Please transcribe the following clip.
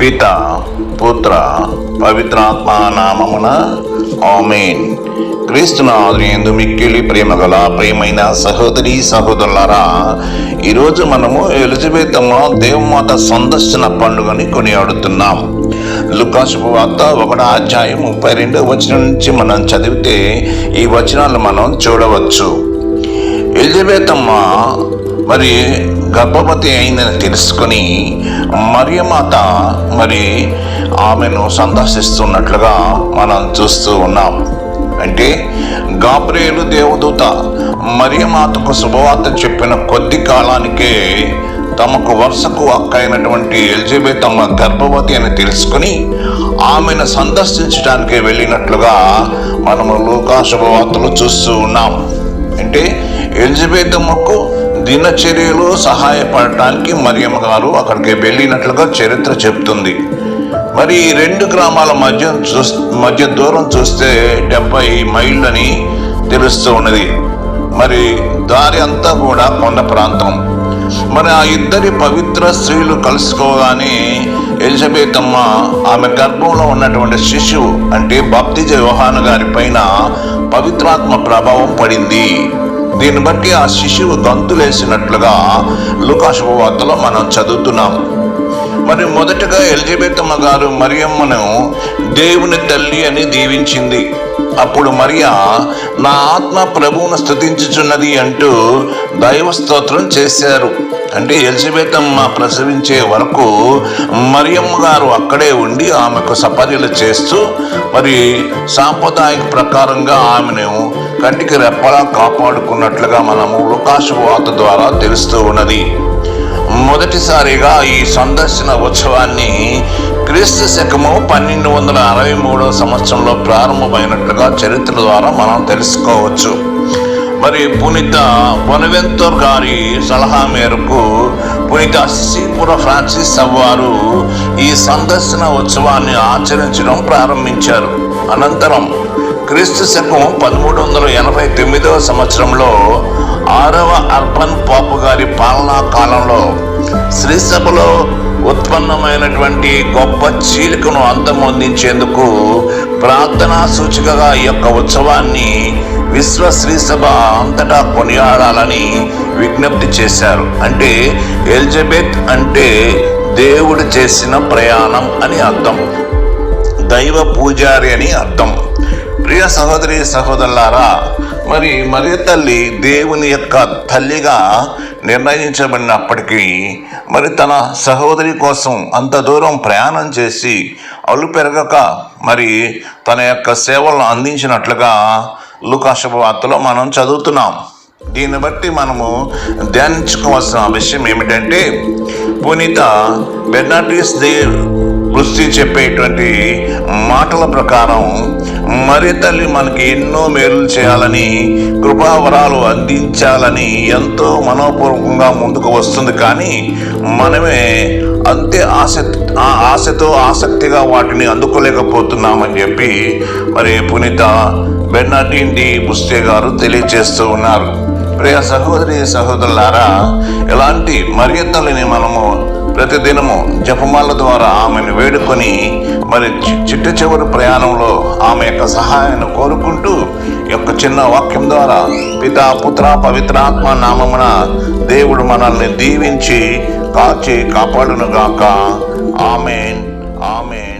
పిత పుత్ర పవిత్రాత్మ నామమున ఆమెన్. క్రీస్తున ఎందు మిక్కిలి ప్రేమ గల ప్రేమైన సహోదరి సహోదరులారా ఈరోజు మనము ఎలిజబెత్ అమ్మ దేవమాత సందర్శన పండుగని కొనియాడుతున్నాం. లుకాసుపు వార్త ఒకటో అధ్యాయం ముప్పై రెండో వచనం నుంచి మనం చదివితే ఈ వచనాలు మనం చూడవచ్చు. ఎలిజబెత్ అమ్మ మరి గర్భవతి అయిందని తెలుసుకొని మరియమాత మరి ఆమెను సందర్శిస్తున్నట్లుగా మనం చూస్తూ ఉన్నాం. అంటే గాబ్రేలు దేవదూత మరియమాతకు శుభవార్త చెప్పిన కొద్ది కాలానికే తమకు వరుసకు అక్క అయినటువంటి ఎలిజబెత్ అమ్మ గర్భవతి అని తెలుసుకుని ఆమెను సందర్శించడానికి వెళ్ళినట్లుగా మనము లోకా శుభవార్తలు చూస్తూ ఉన్నాం. అంటే ఎలిజబెత్ అమ్మకు దినచర్యలో సహాయపడటానికి మరియమ్మ గారు అక్కడికి వెళ్ళినట్లుగా చరిత్ర చెప్తుంది. మరి ఈ రెండు గ్రామాల మధ్య చూస్ మధ్య దూరం చూస్తే డెబ్బై మైళ్ళని తెలుస్తూ ఉన్నది. మరి దారి అంతా కూడా కొండ ప్రాంతం. మరి ఆ ఇద్దరి పవిత్ర స్త్రీలు కలుసుకోగానే ఎలిజబెత్ అమ్మ ఆమె గర్భంలో ఉన్నటువంటి శిశువు అంటే బాప్తిజ వ్యవహాన్ గారి పైన పవిత్రాత్మ ప్రభావం పడింది. దీన్ని బట్టి ఆ శిశువు గంతులేసినట్లుగా లుకాశుభవార్తలో మనం చదువుతున్నాం. మరి మొదటగా ఎలిజబెత్తమ్మ గారు మరియమ్మను దేవుని తల్లి అని దీవించింది. అప్పుడు మరియా నా ఆత్మ ప్రభువును స్థుతించుచున్నది అంటూ దైవ స్తోత్రం చేశారు. అంటే ఎలిజబెత్ అమ్మ ప్రసవించే వరకు మరియమ్మ గారు అక్కడే ఉండి ఆమెకు సపర్యలు చేస్తూ మరి సాంప్రదాయక ప్రకారంగా ఆమెను కంటికి రెప్పలా కాపాడుకున్నట్లుగా మనము లుకాశువాత ద్వారా తెలుస్తూ ఉన్నది. మొదటిసారిగా ఈ సందర్శన ఉత్సవాన్ని క్రీస్తు శకము పన్నెండు వందల అరవై మూడవ సంవత్సరంలో ప్రారంభమైనట్లుగా చరిత్ర ద్వారా మనం తెలుసుకోవచ్చు. మరి పునీత బొనవెంతోర్ గారి సలహా మేరకు పునీత అస్సీపుర ఫ్రాన్సిస్ అవ్వారు ఈ సందర్శన ఉత్సవాన్ని ఆచరించడం ప్రారంభించారు. అనంతరం క్రీస్తు శకం పదమూడు వందల ఎనభై తొమ్మిదవ సంవత్సరంలో ఆరవ అర్బన్ పాపు గారి పాలనా కాలంలో శ్రీసభలో ఉత్పన్నమైనటువంటి గొప్ప చీలికను అంతమొందించేందుకు ప్రార్థనా సూచికగా ఈ యొక్క ఉత్సవాన్ని విశ్వ శ్రీ సభ అంతటా కొనియాడాలని విజ్ఞప్తి చేశారు. అంటే ఎలిజబెత్ అంటే దేవుడు చేసిన ప్రయాణం అని అర్థం. దైవ పూజారి అని అర్థం. ప్రియ సహోదరి సహోదరులారా మరి మరి తల్లి దేవుని యొక్క తల్లిగా నిర్ణయించబడినప్పటికీ మరి తన సహోదరి కోసం అంత దూరం ప్రయాణం చేసి అలు పెరగక మరి తన యొక్క సేవలను అందించినట్లుగా లుకాశుభవార్తలో మనం చదువుతున్నాం. దీన్ని బట్టి మనము ధ్యానించుకోవాల్సిన విషయం ఏమిటంటే పునీత బెర్నాటిస్ దే వృష్టి చెప్పేటువంటి మాటల ప్రకారం మరి తల్లి మనకి ఎన్నో మేలు చేయాలని కృపావరాలు అందించాలని ఎంతో మనోపూర్వకంగా ముందుకు వస్తుంది. కానీ మనమే అంతే ఆశ ఆ ఆశతో ఆసక్తిగా వాటిని అందుకోలేకపోతున్నామని చెప్పి మరి పునీత బెర్నాటిన్ డి బుస్తే గారు తెలియజేస్తూ ఉన్నారు. ప్రియ సహోదరి సహోదరులారా ఎలాంటి మర్యాదలని మనము ప్రతిదినము జపమాల ద్వారా ఆమెను వేడుకొని మరి చి- చిట్ట చివరి ప్రయాణంలో ఆమె యొక్క సహాయాన్ని కోరుకుంటూ యొక్క చిన్న వాక్యం ద్వారా పితా పుత్ర పవిత్రాత్మ నామమున దేవుడు మనల్ని దీవించి కాచి కాపాడునుగాక. ఆమెన్. ఆమెన్.